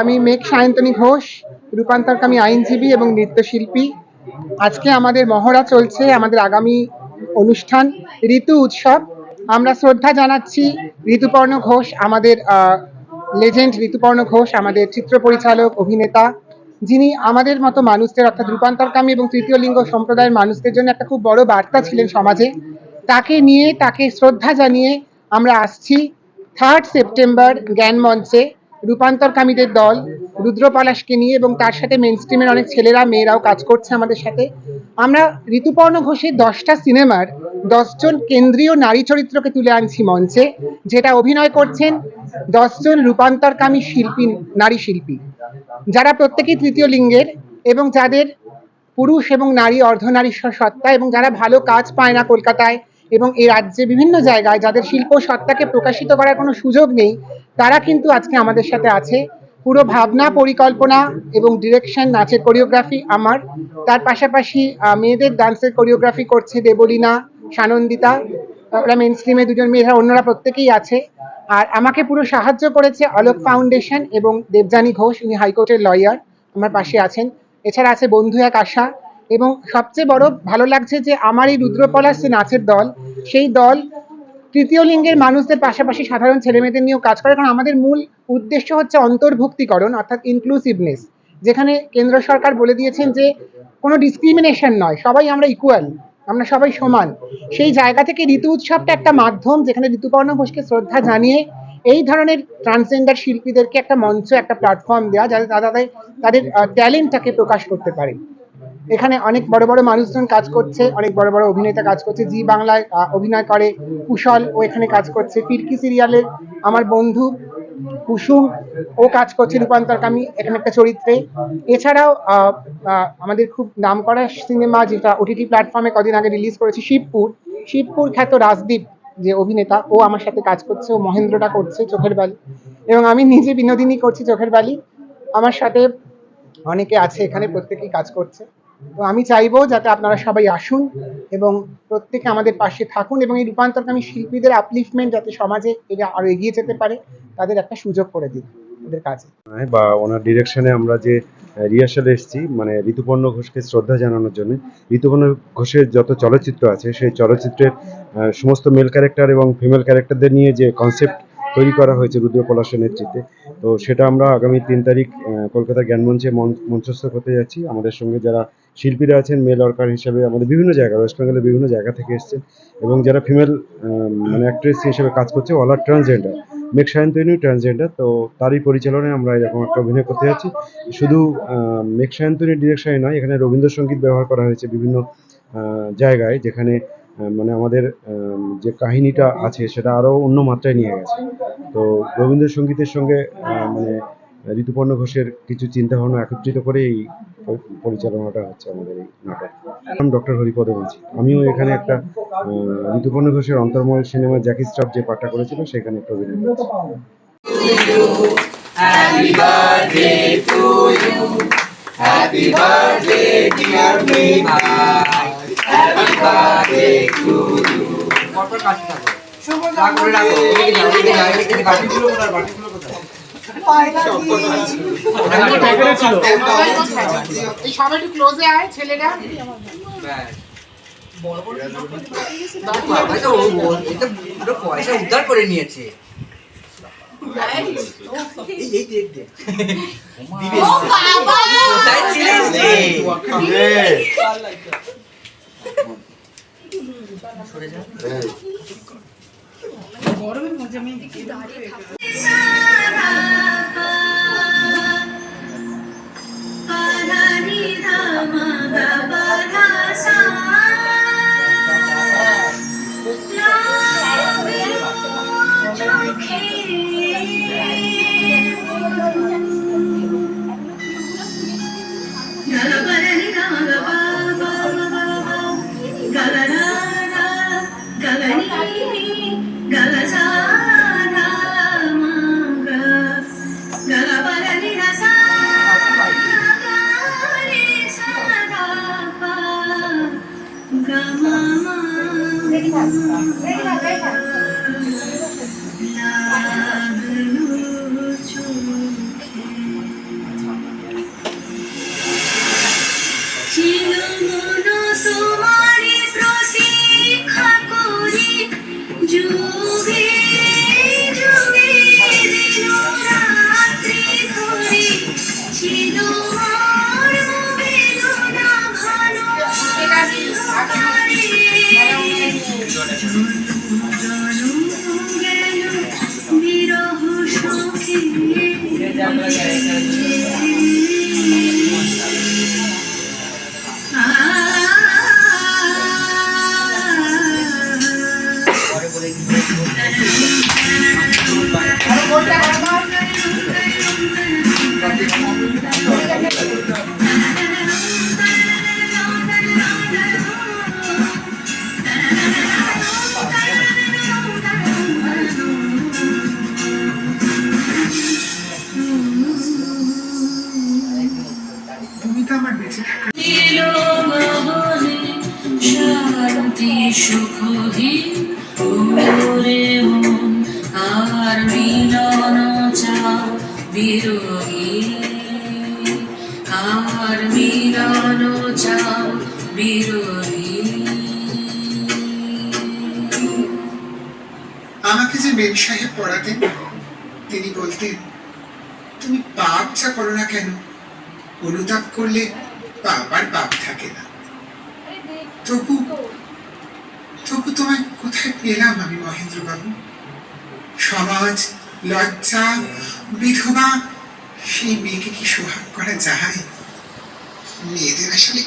আমি মেঘ সায়ন্তনী ঘোষ, রূপান্তরকামী আইনজীবী এবং নৃত্যশিল্পী। আজকে আমাদের মহড়া চলছে, আমাদের আগামী অনুষ্ঠান, ঋতু উৎসব। আমরা শ্রদ্ধা জানাচ্ছি ঋতুপর্ণ ঘোষ, আমাদের লেজেন্ড ঋতুপর্ণ ঘোষ, আমাদের চিত্র পরিচালক, অভিনেতা। যিনি আমাদের মতো মানুষদের, অর্থাৎ রূপান্তরকামী এবং তৃতীয় লিঙ্গ সম্প্রদায়ের মানুষদের জন্য একটা খুব বড় বার্তা ছিলেন সমাজে। তাকে নিয়ে, তাকে শ্রদ্ধা জানিয়ে আমরা আসছি। থার্ড সেপ্টেম্বর জ্ঞান মঞ্চে রূপান্তরকামীদের দল রুদ্র পলাশকে নিয়ে এবং তার সাথে মেন স্ট্রিমের অনেক ছেলেরা, মেয়েরাও কাজ করছে আমাদের সাথে। আমরা ঋতুপর্ণ ঘোষের দশটা সিনেমার দশজন কেন্দ্রীয় নারী চরিত্রকে তুলে আনছি মঞ্চে, যেটা অভিনয় করছেন দশজন রূপান্তরকামী শিল্পী, নারী শিল্পী। যারা প্রত্যেকেই তৃতীয় লিঙ্গের এবং যাদের পুরুষ এবং নারী অর্ধনারীশ্বর সত্তা এবং যারা ভালো কাজ পায় না কলকাতায় এবং এই রাজ্যে বিভিন্ন জায়গায় যাদের শিল্প সত্তাকে প্রকাশিত করার কোনো সুযোগ নেই, তারা কিন্তু আজকে আমাদের সাথে আছে। পুরো ভাবনা, পরিকল্পনা এবং ডিরেকশন নাচের কোরিওগ্রাফি আমার। তার পাশাপাশি মেয়েদের ডান্সের কোরিওগ্রাফি করছে দেবলীনা, সানন্দিতা। ওরা মেন স্ট্রিমে দুজন মেয়েরা, অন্যরা প্রত্যেকেই আছে। আর আমাকে পুরো সাহায্য করেছে অলোক ফাউন্ডেশন এবং দেবযানী ঘোষ, উনি হাইকোর্টের লয়ার আমার পাশে আছেন। এছাড়া আছে বন্ধু এক আশা এবং সবচেয়ে বড় ভালো লাগছে যে আমার এই রুদ্রপলাশ যে নাচের দল, সেই দল তৃতীয় লিঙ্গের মানুষদের পাশাপাশি সাধারণ ছেলেমেয়েদের নিয়েও কাজ করে। কারণ আমাদের মূল উদ্দেশ্য হচ্ছে অন্তর্ভুক্তিকরণ, অর্থাৎ ইনক্লুসিভনেস যেখানে কেন্দ্র সরকার বলে দিয়েছেন যে কোনো ডিসক্রিমিনেশন নয়, সবাই আমরা ইকুয়াল আমরা সবাই সমান। সেই জায়গা থেকে ঋতু উৎসবটা একটা মাধ্যম, যেখানে ঋতুপর্ণ ঘোষকে শ্রদ্ধা জানিয়ে এই ধরনের ট্রান্সজেন্ডার শিল্পীদেরকে একটা মঞ্চ, একটা প্ল্যাটফর্ম দেওয়া যাতে তারা তাদের ট্যালেন্টটাকে প্রকাশ করতে পারে। এখানে অনেক বড় বড় মানুষজন কাজ করছে, অনেক বড় বড় অভিনেতা কাজ করছে। জি বাংলায় অভিনয় করে, কুশল ও এখানে কাজ করছে। ফিরকি সিরিয়ালে আমার বন্ধু কুসুম, ও কাজ করছে রূপান্তরকামী এখানে একটা চরিত্রে। এছাড়াও আমাদের খুব নাম করা সিনেমা যেটা ওটিটি প্ল্যাটফর্মে কদিন আগে রিলিজ করেছে, শিবপুর। শিবপুর খ্যাত রাজদীপ, যে অভিনেতা, ও আমার সাথে কাজ করছে, ও মহেন্দ্রটা করছে চোখের বালি। এবং আমি নিজে বিনোদিনী করছি চোখের বালি। আমার সাথে অনেকে আছে এখানে, প্রত্যেকেই কাজ করছে। তো আমি চাইব যাতে আপনারা সবাই আসুন এবং প্রত্যেকে আমাদের পাশে থাকুন এবং এই রূপান্তরকামী শিল্পীদের আপলিফমেন্ট যাতে সমাজে এরা আরও এগিয়ে যেতে পারে, তাদের একটা সুযোগ করে দিন ওদের কাজে। নয় বা ওনার ডিরেকশনে আমরা যে রিহার্সালে এসেছি মানে ঋতুপর্ণ ঘোষকে শ্রদ্ধা জানানোর জন্য। ঋতুপর্ণ ঘোষের যত চলচ্চিত্র আছে, সেই চলচ্চিত্রের সমস্ত মেল ক্যারেক্টার এবং ফিমেল ক্যারেক্টারদের নিয়ে যে কনসেপ্ট তৈরি করা হয়েছে রুদ্র পলাশের নেতৃত্বে। তো সেটা আমরা আগামী তিন তারিখ কলকাতা জ্ঞানমঞ্চে মঞ্চ- মঞ্চস্থ করতে যাচ্ছি। আমাদের সঙ্গে যারা শিল্পীরা আছেন মেল ওয়ার্কার হিসেবে আমাদের বিভিন্ন জায়গা ওয়েস্ট বেঙ্গলের বিভিন্ন জায়গা থেকে এসেছেন এবং যারা ফিমেল মানে অ্যাক্ট্রেস হিসেবে কাজ করছে অল আর ট্রান্সজেন্ডার মেক সায়ন্তনীও ট্রান্সজেন্ডার তো তারই পরিচালনায় আমরা এরকম একটা অভিনয় করতে যাচ্ছি। শুধু মেক সায়ন্তনীর ডিরেকশনে নয়, এখানে রবীন্দ্রসঙ্গীত ব্যবহার করা হয়েছে বিভিন্ন জায়গায়, যেখানে মানে আমাদের যে কাহিনীটা আছে সেটা আরও অন্য মাত্রায় নিয়ে গেছে। তো রবীন্দ্রসঙ্গীতের সঙ্গে মানে ঋতুপর্ণ ঘোষের কিছু চিন্তা ভাবনা একত্রিত করে এই পরিচালনাটা হচ্ছে আমাদের এই নাটক। আমি ডক্টর হরিপদ বলছি। আমিও এখানে একটা ঋতুপর্ণ ঘোষের অন্তর্মল সিনেমা জ্যাকি স্টাফ যে পাঠটা করেছিল, সেখানে একটা অভিনয় করেছি। এই সবাই একটু ক্লোজে আয় ছেলেরা পয়সা উদ্ধার করে নিয়েছে কোথায় গরমের মধ্যে আমি 现在可以看。শান্তি সুখহীন ওরে মন আর মিলন বিরোহী আর মিলন চাও আমাকে যে মেম সাহেব পড়াতেন, তিনি বলতেন, তুমি পাপ যা করো না কেন? অনুতাপ করলে পাপ আর পাপ থাকে না। তবু তবু তোমায় কোথায় পেলাম আমি মহেন্দ্র বাবু সমাজ লজ্জা বিধবা সেই মেয়েকে কি সোহাগ করা যায়? মেয়েদের আসলে